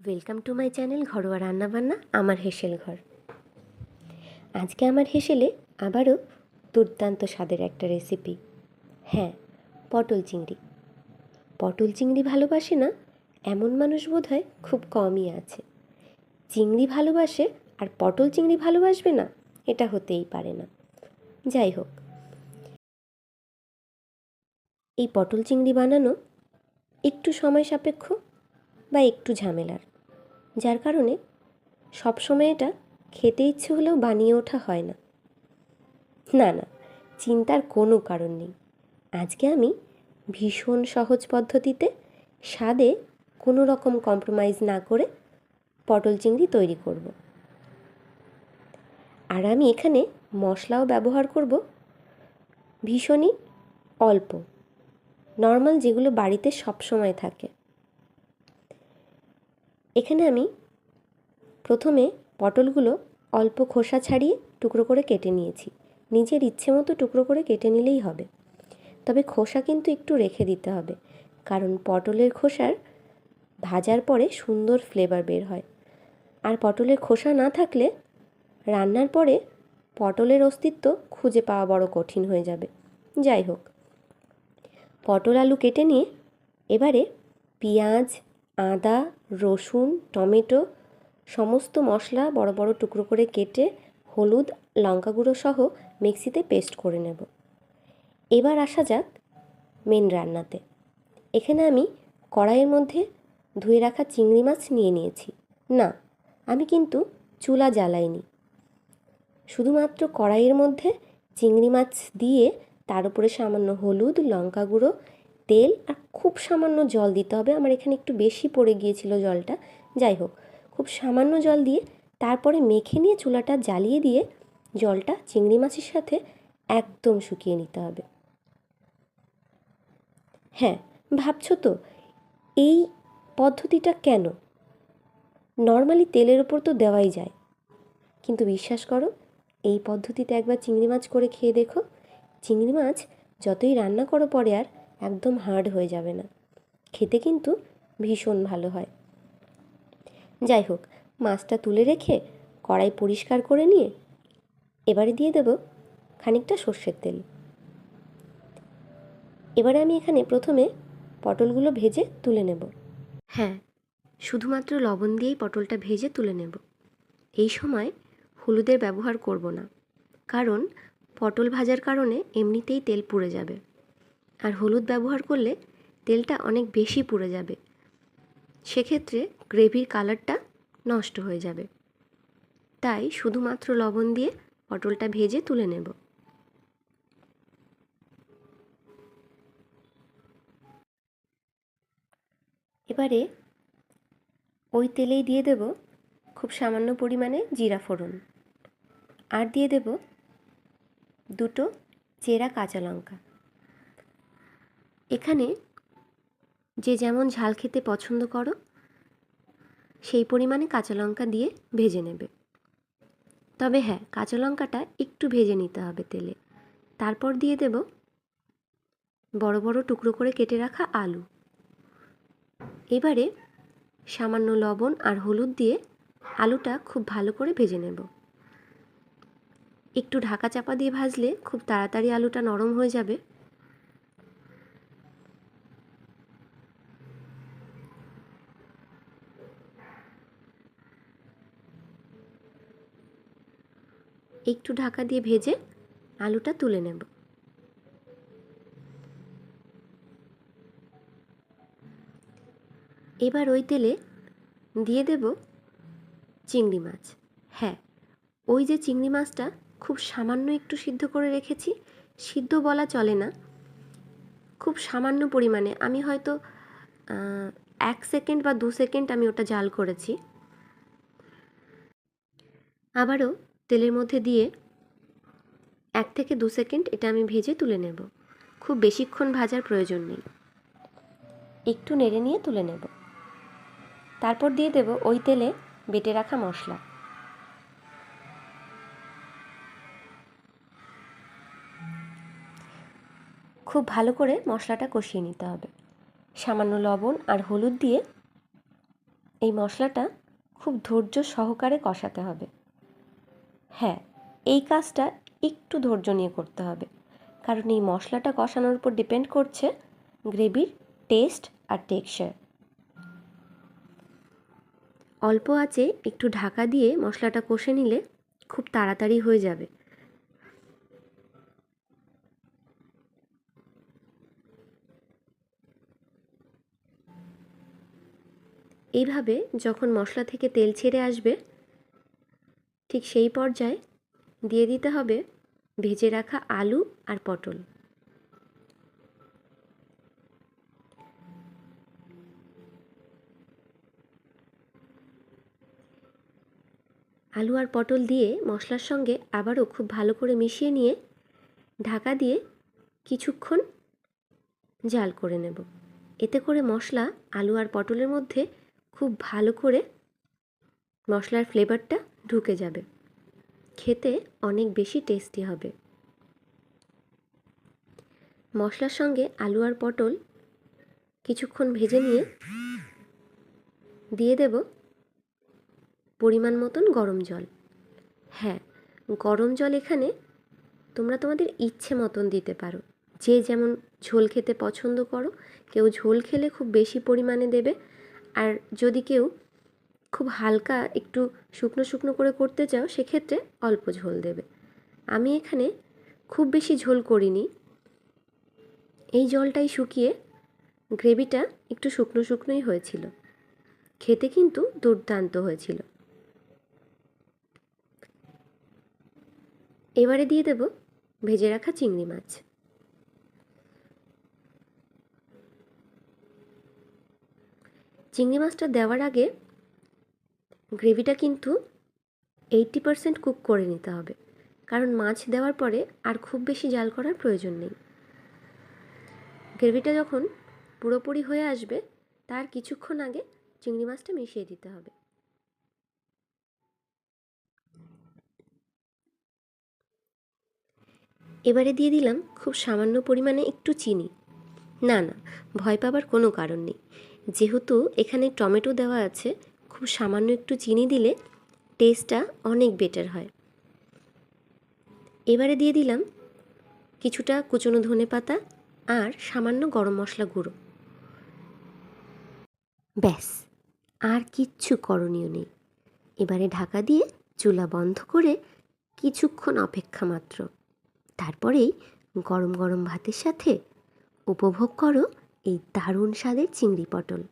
Welcome to my channel ঘরোয়া রান্নাবান্না, আমার হেসেল ঘর। আজকে আমার হেসেলে আবারও দুর্দান্ত স্বাদের একটা রেসিপি হ্যাঁ পটল চিংড়ি। পটল চিংড়ি ভালোবাসে না, এমন মানুষ বোধহয় খুব কমই আছে। চিংড়ি ভালোবাসে আর পটল চিংড়ি ভালোবাসবে না, এটা হতেই পারে না। যাই হোক। এই পটল চিংড়ি বানানো একটু সময় সাপেক্ষ বা একটু ঝামেলার। যার কারণে সবসময় এটা খেতে ইচ্ছে হলেও বানিয়ে ওঠা হয় না। না না, চিন্তার কোনো কারণ নেই। আজকে আমি ভীষণ সহজ পদ্ধতিতে স্বাদে কোনো রকম কম্প্রোমাইজ না করে পটল চিংড়ি তৈরি করব। আর আমি এখানে মশলাও ব্যবহার করব, ভীষণই অল্প। নর্মাল যেগুলো বাড়িতে সবসময় থাকে। এখানে আমি প্রথমে পটলগুলো অল্প খোসা ছাড়িয়ে টুকরো করে কেটে নিয়েছি। নিজের ইচ্ছে মতো টুকরো করে কেটে নিলেই হবে। তবে খোসা কিন্তু একটু রেখে দিতে হবে, কারণ পটলের খোসার ভাজার পরে সুন্দর ফ্লেভার বের হয়। আর পটলের খোসা না থাকলে রান্নার পরে পটলের অস্তিত্ব খুঁজে পাওয়া বড় কঠিন হয়ে যাবে। যাই হোক, পটল আলু কেটে নিয়ে এবারে পেঁয়াজ আদা, রসুন, টমেটো, সমস্ত মশলা বড় বড় টুকরো করে কেটে হলুদ, লঙ্কা গুঁড়ো সহ মিক্সিতে পেস্ট করে নেব। এবার আসা যাক মেন রান্নাতে। এখানে আমি কড়াইয়ের মধ্যে ধুয়ে রাখা চিংড়ি মাছ নিয়ে নিয়েছি। না, আমি কিন্তু চুলা জ্বালাইনি। শুধুমাত্র কড়াইয়ের মধ্যে চিংড়ি মাছ দিয়ে তার উপরে সামান্য হলুদ, লঙ্কা গুঁড়ো তেল আর খুব সামান্য জল দিতে হবে। আমার এখানে একটু বেশি পড়ে গিয়েছিল জলটা। যাই হোক, খুব সামান্য জল দিয়ে তারপরে মেখে নিয়ে চুলাটা জ্বালিয়ে দিয়ে জলটা চিংড়ি মাছের সাথে একদম শুকিয়ে নিতে হবে। হ্যাঁ ভাবছ তো এই পদ্ধতিটা কেন? নর্মালি তেলের ওপর তো দেওয়াই যায়। কিন্তু বিশ্বাস করো, এই পদ্ধতিতে একবার চিংড়ি মাছ করে খেয়ে দেখো। চিংড়ি মাছ যতই রান্না করো পরে আর একদম হার্ড হয়ে যাবে না। খেতে কিন্তু ভীষণ ভালো হয়। যাই হোক, মাছটা তুলে রেখে কড়াই পরিষ্কার করে নিয়ে এবারে দিয়ে দেব খানিকটা সর্ষের তেল। এবারে আমি এখানে প্রথমে পটলগুলো ভেজে তুলে নেব। হ্যাঁ শুধুমাত্র লবণ দিয়েই পটলটা ভেজে তুলে নেব। এই সময় হলুদের ব্যবহার করব না, কারণ পটল ভাজার কারণে এমনিতেই তেল পুড়ে যাবে। আর হলুদ ব্যবহার করলে তেলটা অনেক বেশি পুড়ে যাবে। সেক্ষেত্রে গ্রেভির কালারটা নষ্ট হয়ে যাবে। তাই শুধুমাত্র লবণ দিয়ে পটলটা ভেজে তুলে নেব। এবারে ওই তেলেই দিয়ে দেব খুব সামান্য পরিমাণে জিরা ফোড়ন। আর দিয়ে দেব দুটো চেরা কাঁচা লঙ্কা। এখানে যে যেমন ঝাল খেতে পছন্দ করো, সেই পরিমাণে কাঁচা লঙ্কা দিয়ে ভেজে নেবে। তবে হ্যাঁ কাঁচা লঙ্কাটা একটু ভেজে নিতে হবে তেলে। তারপর দিয়ে দেব বড় বড় টুকরো করে কেটে রাখা আলু। এবারে সামান্য লবণ আর হলুদ দিয়ে আলুটা খুব ভালো করে ভেজে নেব। একটু ঢাকা চাপা দিয়ে ভাজলে খুব তাড়াতাড়ি আলুটা নরম হয়ে যাবে। একটু ঢাকা দিয়ে ভেজে আলুটা তুলে নেব। এবার ওই তেলে দিয়ে দেব চিংড়ি মাছ। হ্যাঁ ওই যে চিংড়ি মাছটা খুব সামান্য একটু সিদ্ধ করে রেখেছি, সিদ্ধ বলা চলে না, খুব সামান্য পরিমাণে। আমি হয়তো এক সেকেন্ড বা দু সেকেন্ড আমি ওটা জাল করেছি। আবারও তেলের মধ্যে দিয়ে এক থেকে দু সেকেন্ড এটা আমি ভেজে তুলে নেব। খুব বেশিক্ষণ ভাজার প্রয়োজন নেই। একটু নেড়ে নিয়ে তুলে নেব। তারপর দিয়ে দেব ওই তেলে বেটে রাখা মশলা। খুব ভালো করে মশলাটা কষিয়ে নিতে হবে। সামান্য লবণ আর হলুদ দিয়ে এই মশলাটা খুব ধৈর্য সহকারে কষাতে হবে। হ্যাঁ এই কাজটা একটু ধৈর্য নিয়ে করতে হবে। কারণ এই মশলাটা কষানোর উপর ডিপেন্ড করছে গ্রেভির টেস্ট আর টেক্সচার অল্প আঁচে একটু ঢাকা দিয়ে মশলাটা কষে নিলে খুব তাড়াতাড়ি হয়ে যাবে। এইভাবে যখন মশলা থেকে তেল ছেড়ে আসবে ঠিক সেই পর্যায়ে দিয়ে দিতে হবে ভেজে রাখা আলু আর পটল। আলু আর পটল দিয়ে মশলার সঙ্গে আবারও খুব ভালো করে মিশিয়ে নিয়ে ঢাকা দিয়ে কিছুক্ষণ জাল করে নেব। এতে করে মশলা, আলু আর পটলের মধ্যে খুব ভালো করে মশলার ফ্লেভারটা ঢুকে যাবে। খেতে অনেক বেশি টেস্টি হবে। মশলার সঙ্গে আলু আর পটল কিছুক্ষণ ভেজে নিয়ে দিয়ে দেব পরিমাণ মতন গরম জল। হ্যাঁ গরম জল এখানে তোমরা তোমাদের ইচ্ছে মতন দিতে পারো। যে যেমন ঝোল খেতে পছন্দ করো, কেউ ঝোল খেলে খুব বেশি পরিমাণে দেবে। আর যদি কেউ খুব হালকা একটু শুকনো শুকনো করে করতে চাও, সেক্ষেত্রে অল্প ঝোল দেবে। আমি এখানে খুব বেশি ঝোল করিনি। এই জলটাই শুকিয়ে গ্রেভিটা একটু শুকনো শুকনোই হয়েছিল। খেতে কিন্তু দুর্দান্ত হয়েছিল। এবারে দিয়ে দেব ভেজে রাখা চিংড়ি মাছ। চিংড়ি মাছটা দেওয়ার আগে গ্রেভিটা কিন্তু এইটটি পারসেন্ট কুক করে নিতে হবে। কারণ মাছ দেওয়ার পরে আর খুব বেশি জাল করার প্রয়োজন নেই। গ্রেভিটা যখন পুরোপুরি হয়ে আসবে, তার কিছুক্ষণ আগে চিংড়ি মাছটা মিশিয়ে দিতে হবে। এবারে দিয়ে দিলাম খুব সামান্য পরিমাণে একটু চিনি। না না, ভয় পাবার কোনো কারণ নেই। যেহেতু এখানে টমেটো দেওয়া আছে খুব সামান্য একটু চিনি দিলে টেস্টটা অনেক বেটার হয়। এবারে দিয়ে দিলাম কিছুটা কুচনো ধনে পাতা আর সামান্য গরম মশলা গুঁড়ো। ব্যাস, আর কিচ্ছু করণীয় নেই। এবারে ঢাকা দিয়ে চুলা বন্ধ করে কিছুক্ষণ অপেক্ষা মাত্র। তারপরেই গরম গরম ভাতের সাথে উপভোগ করো এই দারুণ স্বাদের চিংড়ি পটল।